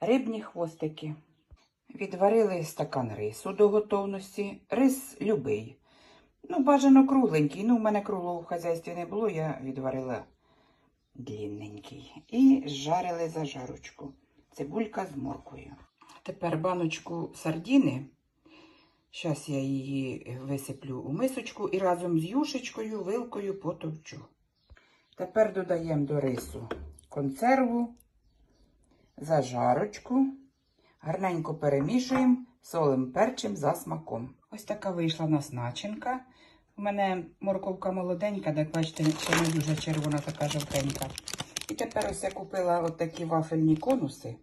рибні хвостики. Відварили стакан рису до готовності. Рис любий. Ну, бажано кругленький. Ну, в мене круглого в хазяйстві не було, я відварила длінненький. І жарили зажарочку. Цибулька з морквою. Тепер баночку сардіни. Зараз я її висиплю у мисочку і разом з юшечкою, вилкою потовчу. Тепер додаємо до рису консерву, зажарочку. Гарненько перемішуємо солим перчим за смаком. Ось така вийшла в нас начинка. У мене морковка молоденька, так бачите, ще не дуже червона, така жовтенька. І тепер ось я купила от такі вафельні конуси.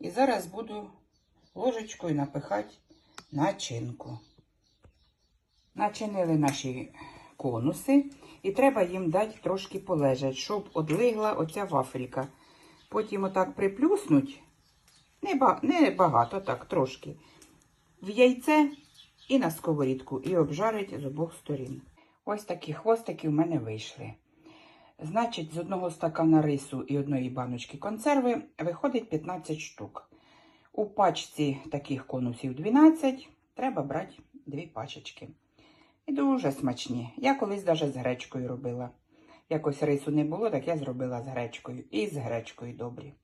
І зараз буду ложечкою напихати начинку. Начинили наші конуси, і треба їм дати трошки полежати, щоб одлигла оця вафелька. Потім отак приплюснуть, не, багато, так, трошки, в яйце і на сковорідку, і обжарить з обох сторін. Ось такі хвостики в мене вийшли. Значить, з одного стакана рису і одної баночки консерви виходить 15 штук. У пачці таких конусів 12, треба брати дві пачечки. І дуже смачні. Я колись навіть з гречкою робила. Якось рису не було, так я зробила з гречкою. І з гречкою добрі.